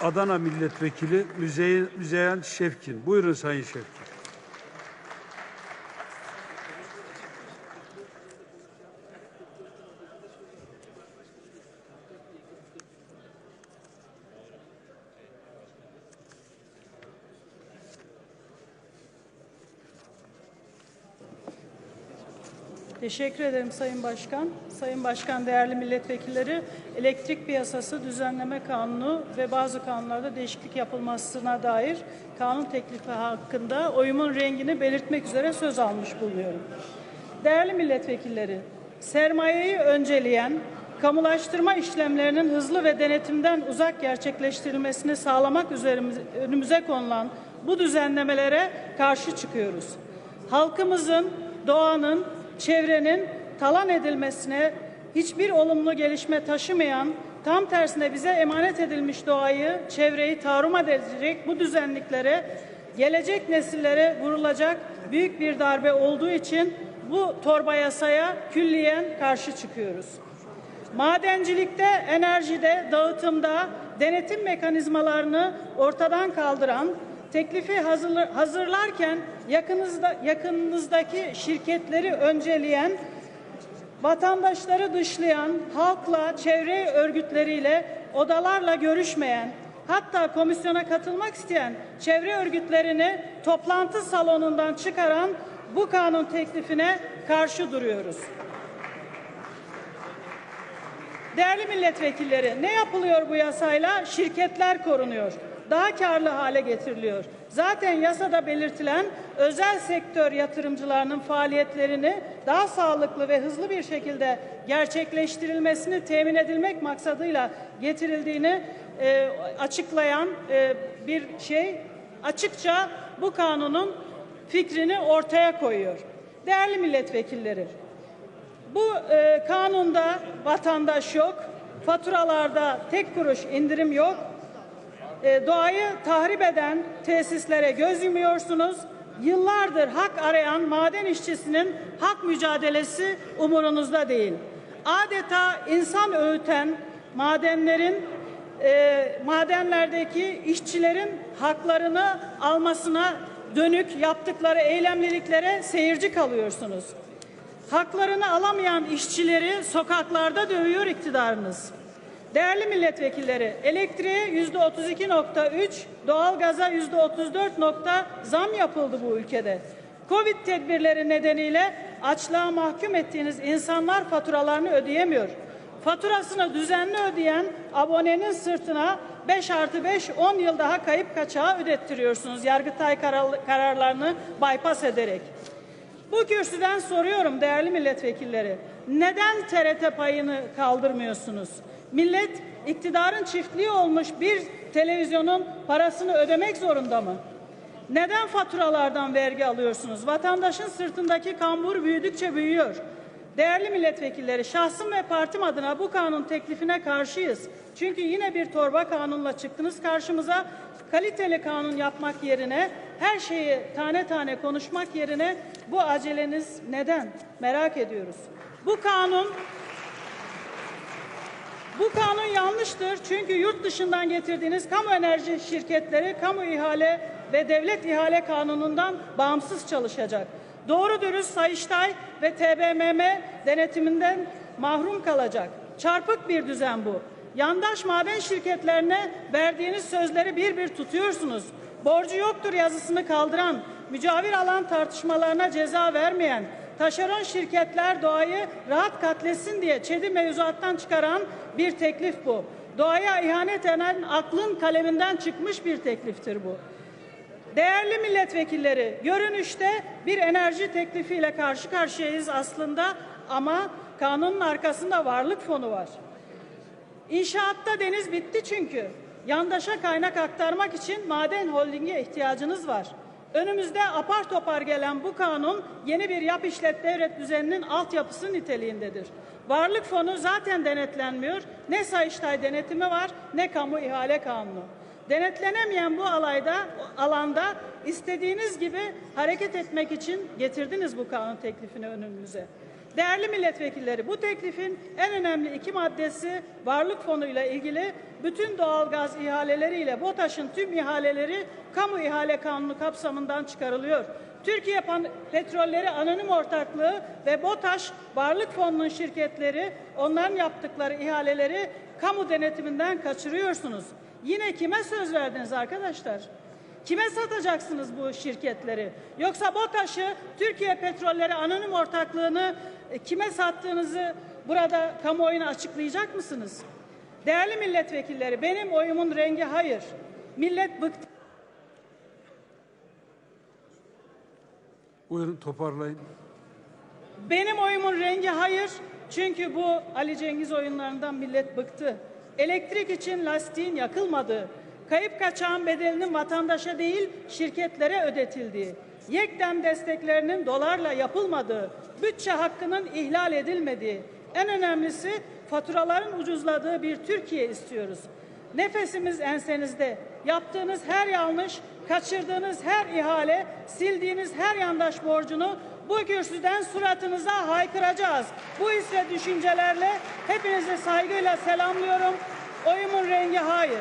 Adana Milletvekili Müzeyyen, Şevkin. Buyurun Sayın Şevkin. Teşekkür ederim Sayın Başkan. Sayın Başkan, değerli milletvekilleri, elektrik piyasası düzenleme kanunu ve bazı kanunlarda değişiklik yapılmasına dair kanun teklifi hakkında oyumun rengini belirtmek üzere söz almış bulunuyorum. Değerli milletvekilleri, sermayeyi önceleyen, kamulaştırma işlemlerinin hızlı ve denetimden uzak gerçekleştirilmesini sağlamak üzere önümüze konulan bu düzenlemelere karşı çıkıyoruz. Halkımızın, doğanın, çevrenin talan edilmesine hiçbir olumlu gelişme taşımayan, tam tersine bize emanet edilmiş doğayı, çevreyi tahrım edecek bu düzenliklere gelecek nesillere vurulacak büyük bir darbe olduğu için bu torba yasaya külliyen karşı çıkıyoruz. Madencilikte, enerjide, dağıtımda denetim mekanizmalarını ortadan kaldıran, teklifi hazırla- hazırlarken yakınızda, yakınınızdaki şirketleri önceleyen, vatandaşları dışlayan, halkla, çevre örgütleriyle, odalarla görüşmeyen, hatta komisyona katılmak isteyen çevre örgütlerini toplantı salonundan çıkaran bu kanun teklifine karşı duruyoruz. Değerli milletvekilleri, ne yapılıyor bu yasayla? Şirketler korunuyor. Daha karlı hale getiriliyor. Zaten yasada belirtilen özel sektör yatırımcılarının faaliyetlerini daha sağlıklı ve hızlı bir şekilde gerçekleştirilmesini temin edilmek maksadıyla getirildiğini e, açıklayan e, bir şey açıkça bu kanunun fikrini ortaya koyuyor. Değerli milletvekilleri, bu e, kanunda vatandaş yok, faturalarda tek kuruş indirim yok. E, doğayı tahrip eden tesislere göz yumuyorsunuz. Yıllardır hak arayan maden işçisinin hak mücadelesi umurunuzda değil. Adeta insan öğüten madenlerin e, madenlerdeki işçilerin haklarını almasına dönük yaptıkları eylemliliklere seyirci kalıyorsunuz. Haklarını alamayan işçileri sokaklarda dövüyor iktidarınız. Değerli milletvekilleri, elektriğe yüzde 32.3, doğalgaza yüzde 34 nokta zam yapıldı bu ülkede. Covid tedbirleri nedeniyle açlığa mahkum ettiğiniz insanlar faturalarını ödeyemiyor. Faturasını düzenli ödeyen abonenin sırtına 5 artı 5 10 yıl daha kayıp kaçağı ödettiriyorsunuz Yargıtay karar- kararlarını bypass ederek. Bu kürsüden soruyorum değerli milletvekilleri. Neden TRT payını kaldırmıyorsunuz? Millet iktidarın çiftliği olmuş bir televizyonun parasını ödemek zorunda mı? Neden faturalardan vergi alıyorsunuz? Vatandaşın sırtındaki kambur büyüdükçe büyüyor. Değerli milletvekilleri, şahsım ve partim adına bu kanun teklifine karşıyız. Çünkü yine bir torba kanunla çıktınız karşımıza. Kaliteli kanun yapmak yerine, her şeyi tane tane konuşmak yerine bu aceleniz neden? Merak ediyoruz. Bu kanun bu kanun yanlıştır çünkü yurt dışından getirdiğiniz kamu enerji şirketleri kamu ihale ve devlet ihale kanunundan bağımsız çalışacak. Doğru dürüst Sayıştay ve TBMM denetiminden mahrum kalacak. Çarpık bir düzen bu. Yandaş maden şirketlerine verdiğiniz sözleri bir bir tutuyorsunuz. Borcu yoktur yazısını kaldıran, mücavir alan tartışmalarına ceza vermeyen, taşeron şirketler doğayı rahat katletsin diye ÇED'i mevzuattan çıkaran bir teklif bu. Doğaya ihanet eden aklın kaleminden çıkmış bir tekliftir bu. Değerli milletvekilleri, görünüşte bir enerji teklifiyle karşı karşıyayız aslında ama kanunun arkasında varlık fonu var. İnşaatta deniz bitti çünkü. Yandaşa kaynak aktarmak için maden holdinge ihtiyacınız var. Önümüzde apar topar gelen bu kanun yeni bir yap işlet devlet düzeninin altyapısı niteliğindedir. Varlık fonu zaten denetlenmiyor. Ne Sayıştay denetimi var ne kamu ihale kanunu. Denetlenemeyen bu alayda, alanda istediğiniz gibi hareket etmek için getirdiniz bu kanun teklifini önümüze. Değerli milletvekilleri bu teklifin en önemli iki maddesi varlık fonuyla ilgili bütün doğalgaz ihaleleriyle BOTAŞ'ın tüm ihaleleri kamu ihale kanunu kapsamından çıkarılıyor. Türkiye Petrolleri Anonim Ortaklığı ve BOTAŞ Varlık Fonu'nun şirketleri onların yaptıkları ihaleleri kamu denetiminden kaçırıyorsunuz. Yine kime söz verdiniz arkadaşlar? Kime satacaksınız bu şirketleri? Yoksa BOTAŞ'ı Türkiye Petrolleri Anonim Ortaklığı'nı kime sattığınızı burada kamuoyuna açıklayacak mısınız? Değerli milletvekilleri benim oyumun rengi hayır. Millet bıktı. Buyurun toparlayın. Benim oyumun rengi hayır. Çünkü bu Ali Cengiz oyunlarından millet bıktı. Elektrik için lastiğin yakılmadığı, kayıp kaçağın bedelinin vatandaşa değil şirketlere ödetildiği, yekdem desteklerinin dolarla yapılmadığı, bütçe hakkının ihlal edilmediği, en önemlisi faturaların ucuzladığı bir Türkiye istiyoruz. Nefesimiz ensenizde. Yaptığınız her yanlış, kaçırdığınız her ihale, sildiğiniz her yandaş borcunu bu kürsüden suratınıza haykıracağız. Bu his ve düşüncelerle hepinizi saygıyla selamlıyorum. Oyumun rengi hayır.